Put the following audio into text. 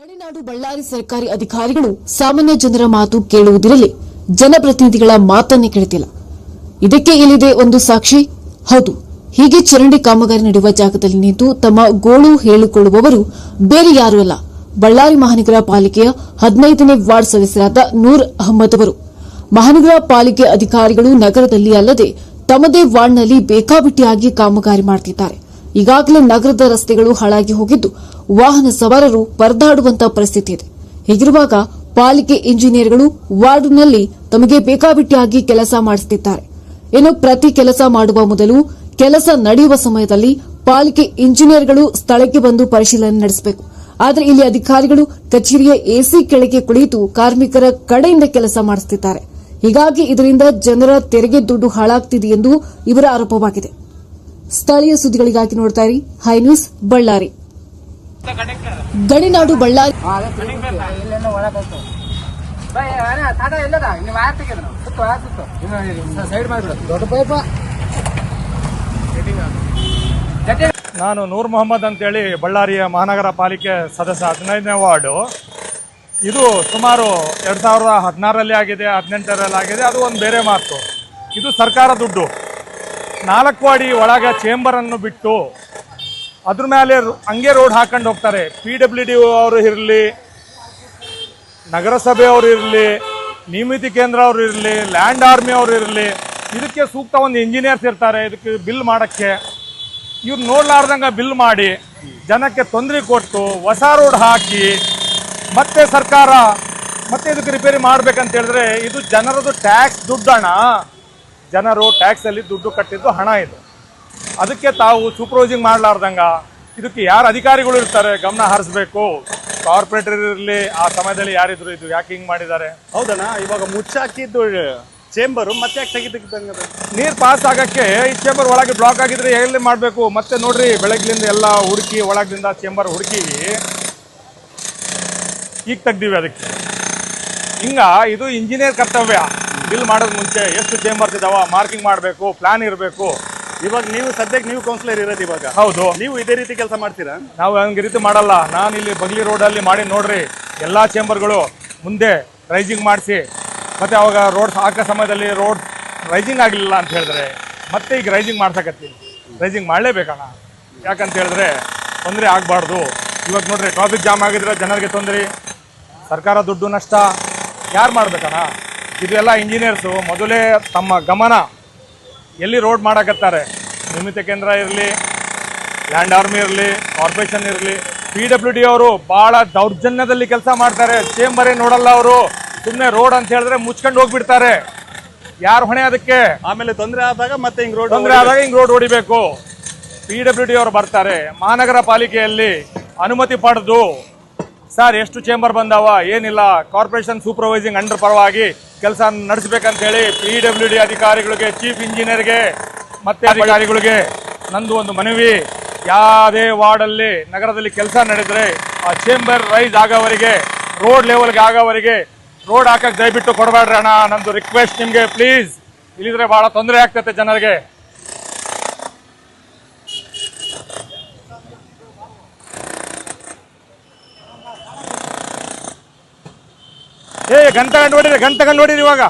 ಗಡಿನಾಡು ಬಳ್ಳಾರಿ ಸರ್ಕಾರಿ ಅಧಿಕಾರಿಗಳು ಸಾಮಾನ್ಯ ಜನರ ಮಾತು ಕೇಳುವುದಿರಲಿ, ಜನಪ್ರತಿನಿಧಿಗಳ ಮಾತನ್ನೇ ಕೇಳುತ್ತಿಲ್ಲ ಇದಕ್ಕೆ ಇಲ್ಲಿದೆ ಒಂದು ಸಾಕ್ಷಿ. ಹೌದು, ಹೀಗೆ ಚರಂಡಿ ಕಾಮಗಾರಿ ನಡೆಯುವ ಜಾಗದಲ್ಲಿ ನಿಂತು ತಮ್ಮ ಗೋಳು ಹೇಳಿಕೊಳ್ಳುವವರು ಬೇರೆ ಯಾರೂ ಅಲ್ಲ, ಬಳ್ಳಾರಿ ಮಹಾನಗರ ಪಾಲಿಕೆಯ ಹದಿನೈದನೇ ವಾರ್ಡ್ ಸದಸ್ಯರಾದ ನೂರ್ ಅಹಮದ್ ಅವರು. ಮಹಾನಗರ ಪಾಲಿಕೆ ಅಧಿಕಾರಿಗಳು ನಗರದಲ್ಲಿ ಅಲ್ಲದೆ ತಮ್ಮದೇ ವಾರ್ಡ್ನಲ್ಲಿ ಬೇಕಾಬಿಟ್ಟಿಯಾಗಿ ಕಾಮಗಾರಿ ಮಾಡುತ್ತಿದ್ದಾರೆ ಈಗಾಗಲೇ ನಗರದ ರಸ್ತೆಗಳು ಹಾಳಾಗಿ ಹೋಗಿದ್ದು, ವಾಹನ ಸವಾರರು ಪರದಾಡುವಂತಹ ಪರಿಸ್ಥಿತಿ ಇದೆ. ಹೀಗಿರುವಾಗ ಪಾಲಿಕೆ ಇಂಜಿನಿಯರ್ಗಳು ವಾರ್ಡ್ನಲ್ಲಿ ತಮಗೆ ಬೇಕಾಬಿಟ್ಟಿಯಾಗಿ ಕೆಲಸ ಮಾಡಿಸುತ್ತಿದ್ದಾರೆ ಇನ್ನು ಪ್ರತಿ ಕೆಲಸ ಮಾಡುವ ಮೊದಲು ಕೆಲಸ ನಡೆಯುವ ಸಮಯದಲ್ಲಿ ಪಾಲಿಕೆ ಇಂಜಿನಿಯರ್ಗಳು ಸ್ಥಳಕ್ಕೆ ಬಂದು ಪರಿಶೀಲನೆ ನಡೆಸಬೇಕು. ಆದರೆ ಇಲ್ಲಿ ಅಧಿಕಾರಿಗಳು ಕಚೇರಿಯ ಎಸಿ ಕೆಳಗೆ ಕುಳಿತು ಕಾರ್ಮಿಕರ ಕಡೆಯಿಂದ ಕೆಲಸ ಮಾಡಿಸುತ್ತಿದ್ದಾರೆ ಹೀಗಾಗಿ ಇದರಿಂದ ಜನರ ತೆರಿಗೆ ದುಡ್ಡು ಹಾಳಾಗ್ತಿದೆ ಎಂದು ಇವರ ಆರೋಪವಾಗಿದೆ. ಸ್ಥಳೀಯ ಸುದ್ದಿಗಳಿಗಾಗಿ ನೋಡ್ತಾ ಇರಿ. Hi news, Ballari. ಗಡಿನಾಡು ಬಳ್ಳಾರಿ. ನಾನು ನೂರ್ ಮೊಹಮ್ಮದ್ ಅಂತೇಳಿ ಬಳ್ಳಾರಿಯ ಮಹಾನಗರ ಪಾಲಿಕೆ ಸದಸ್ಯ ಹದಿನೈದನೇ ವಾರ್ಡು. ಇದು ಸುಮಾರು ಎರಡು ಸಾವಿರದ ಹದಿನಾರರಲ್ಲಿ ಆಗಿದೆ, ಹದಿನೆಂಟರಲ್ಲಿ ಆಗಿದೆ, ಅದು ಒಂದು ಬೇರೆ ಮಾತು. ಇದು ಸರ್ಕಾರ ದುಡ್ಡು. ನಾಲ್ಕು ಅಡಿ ಒಳಗೆ ಚೇಂಬರನ್ನು ಬಿಟ್ಟು ಅದ್ರ ಮೇಲೆ ಹಂಗೆ ರೋಡ್ ಹಾಕೊಂಡು ಹೋಗ್ತಾರೆ. ಪಿ ಡಬ್ಲ್ಯೂ ಡಿ ಅವರು ಇರಲಿ, ನಗರಸಭೆ ಅವರು ಇರಲಿ, ನಿಮಿತಿ ಕೇಂದ್ರ ಅವರು ಇರಲಿ ಲ್ಯಾಂಡ್ ಆರ್ಮಿ ಅವರು ಇರಲಿ, ಇದಕ್ಕೆ ಸೂಕ್ತ ಒಂದು ಇಂಜಿನಿಯರ್ಸ್ ಇರ್ತಾರೆ. ಇದಕ್ಕೆ ಬಿಲ್ ಮಾಡೋಕ್ಕೆ. ಇವ್ರು ನೋಡ್ಲಾರ್ದಂಗೆ ಬಿಲ್ ಮಾಡಿ ಜನಕ್ಕೆ ತೊಂದರೆ ಕೊಟ್ಟು ಹೊಸ ರೋಡ್ ಹಾಕಿ ಮತ್ತೆ ಸರ್ಕಾರ ಮತ್ತೆ ಇದಕ್ಕೆ ರಿಪೇರಿ ಮಾಡ್ಬೇಕಂತ ಹೇಳಿದ್ರೆ ಇದು ಜನರದು ಟ್ಯಾಕ್ಸ್ ದುಡ್ಡು ಹಣ ಜನರು ಟ್ಯಾಕ್ಸ್ ಅಲ್ಲಿ ದುಡ್ಡು ಕಟ್ಟಿದ್ದು ಹಣ ಇದು. ಅದಕ್ಕೆ ತಾವು ಸೂಪರ್ವೈಸಿಂಗ್ ಮಾಡಲಾರ್ದಂಗ ಇದಕ್ಕೆ ಯಾರು ಅಧಿಕಾರಿಗಳು ಇರ್ತಾರೆ? ಗಮನ ಹರಿಸ್ಬೇಕು. ಕಾರ್ಪೊರೇಟರ್ ಇರಲಿ ಆ ಸಮಯದಲ್ಲಿ ಯಾರಿದ್ರು ಇದು ಯಾಕೆ ಹಿಂಗೆ ಮಾಡಿದ್ದಾರೆ? ಹೌದಣ್ಣ ಇವಾಗ ಮುಚ್ಚಾಕಿದ್ದು ಚೇಂಬರು ಮತ್ತೆ ಯಾಕೆ ತೆಗಿತಿದ್ದಂಗೆ ನೀರ್ ಪಾಸ್ ಆಗಕ್ಕೆ ಈ ಚೇಂಬರ್ ಒಳಗೆ ಬ್ಲಾಕ್ ಆಗಿದ್ರೆ ಎಲ್ಲಿ ಮಾಡಬೇಕು? ಮತ್ತೆ ನೋಡ್ರಿ ಬೆಳಗ್ಲಿಂದ ಎಲ್ಲ ಹುಡುಕಿ ಒಳಗಿಂದ ಚೇಂಬರ್ ಹುಡುಕಿವಿ ಈಗ ತೆಗ್ದೀವಿ ಅದಕ್ಕೆ. ಹಿಂಗ ಇದು ಇಂಜಿನಿಯರ್ ಕರ್ತವ್ಯ. ಬಿಲ್ ಮಾಡೋದ್ ಮುಂಚೆ ಎಷ್ಟು ಚೇಂಬರ್ಸ್ ಇದಾವ ಮಾರ್ಕಿಂಗ್ ಮಾಡಬೇಕು ಪ್ಲಾನ್ ಇರಬೇಕು. ಇವಾಗ ನೀವು ಸದ್ಯಕ್ಕೆ ನೀವು ಕೌನ್ಸಿಲರ್ ಇರೋದು ಇವಾಗ. ಹೌದು. ನೀವು ಇದೇ ರೀತಿ ಕೆಲಸ ಮಾಡ್ತೀರಾ? ನಾವು ಹಂಗೆ ರೀತಿ ಮಾಡಲ್ಲ. ನಾನು ಇಲ್ಲಿ ಬಗ್ಲಿ ರೋಡಲ್ಲಿ ಮಾಡಿ ನೋಡ್ರಿ ಎಲ್ಲಾ ಚೇಂಬರ್ಗಳು ಮುಂದೆ ರೈಸಿಂಗ್ ಮಾಡಿಸಿ ಮತ್ತೆ ಅವಾಗ ರೋಡ್ ಹಾಕೋ ಸಮಯದಲ್ಲಿ ರೋಡ್ ರೈಸಿಂಗ್ ಆಗಲಿಲ್ಲ ಅಂತ ಹೇಳಿದ್ರೆ ಮತ್ತೆ ಈಗ ರೈಸಿಂಗ್ ಮಾಡ್ಸಕತ್ತೀನಿ. ರೈಸಿಂಗ್ ಮಾಡಲೇಬೇಕಣ್ಣ. ಯಾಕಂತ ಹೇಳಿದ್ರೆ ತೊಂದರೆ ಆಗಬಾರ್ದು. ಇವಾಗ ನೋಡ್ರಿ ಟ್ರಾಫಿಕ್ ಜಾಮ್ ಆಗಿದ್ರೆ ಜನರಿಗೆ ತೊಂದರೆ ಸರ್ಕಾರ ದುಡ್ಡು ನಷ್ಟ. ಯಾರು ಮಾಡ್ಬೇಕಣ್ಣ? ಇದೆಲ್ಲ ಇಂಜಿನಿಯರ್ಸು ಮೊದಲೇ ತಮ್ಮ ಗಮನ ಎಲ್ಲಿ ರೋಡ್ ಮಾಡಕತ್ತಾರೆ? ನಿಮಿತ ಕೇಂದ್ರ ಇರಲಿ ಲ್ಯಾಂಡ್ ಆರ್ಮಿ ಇರಲಿ ಕಾರ್ಪೊರೇಷನ್ ಇರಲಿ ಪಿ ಡಬ್ಲ್ಯೂ ಡಿ ಅವರು ಭಾಳ ದೌರ್ಜನ್ಯದಲ್ಲಿ ಕೆಲಸ ಮಾಡ್ತಾರೆ. ಚೇಂಬರೇ ನೋಡಲ್ಲ ಅವರು. ಸುಮ್ಮನೆ ರೋಡ್ ಅಂತ ಹೇಳಿದ್ರೆ ಮುಚ್ಕೊಂಡು ಹೋಗ್ಬಿಡ್ತಾರೆ. ಯಾರು ಹೊಣೆ ಅದಕ್ಕೆ? ಆಮೇಲೆ ತೊಂದರೆ ಆದಾಗ ಮತ್ತೆ ಹಿಂಗೆ ರೋಡ್ ತೊಂದರೆ ಆದಾಗ ಹಿಂಗೆ ರೋಡ್ ಹೊಡಿಬೇಕು. ಪಿ ಡಬ್ಲ್ಯೂ ಡಿ ಅವರು ಬರ್ತಾರೆ. ಮಹಾನಗರ ಪಾಲಿಕೆಯಲ್ಲಿ ಅನುಮತಿ ಪಡೆದು ಸರ್, ಎಷ್ಟು ಚೇಂಬರ್ ಬಂದಾವ? ಏನಿಲ್ಲ. ಕಾರ್ಪೊರೇಷನ್ ಸೂಪರ್ವೈಸಿಂಗ್ ಅಂಡರ್ ಪರವಾಗಿ ಕೆಲಸ ನಡೆಸಬೇಕಂತ ಹೇಳಿ ಪಿ ಡಬ್ಲ್ಯೂ ಡಿ ಅಧಿಕಾರಿಗಳಿಗೆ ಚೀಫ್ ಇಂಜಿನಿಯರ್ಗೆ ಮತ್ತೆ ಅಧಿಕಾರಿಗಳಿಗೆ ನಂದು ಒಂದು ಮನವಿ. ಯಾವುದೇ ವಾರ್ಡಲ್ಲಿ, ನಗರದಲ್ಲಿ ಕೆಲಸ ನಡೆದರೆ ಆ ಚೇಂಬರ್ ರೈಸ್ ಆಗೋವರಿಗೆ ರೋಡ್ ಲೆವೆಲ್ಗೆ ಆಗೋವರಿಗೆ ರೋಡ್ ಹಾಕಕ್ಕೆ ದಯವಿಟ್ಟು ಕೊಡಬೇಡ್ರಿ ಅಣ್ಣ. ನಂದು ರಿಕ್ವೆಸ್ಟ್ ನಿಮಗೆ ಪ್ಲೀಸ್ ಇಲ್ಲಿದ್ರೆ ಭಾಳ ತೊಂದರೆ ಆಗ್ತೈತೆ ಜನರಿಗೆ. ಏ ಗಂಟೆ ಕಂಡು ಹೊಡಿರಿ ಗಂಟೆ ಕಂಡು ಹೊಡಿರಿ ಇವಾಗ.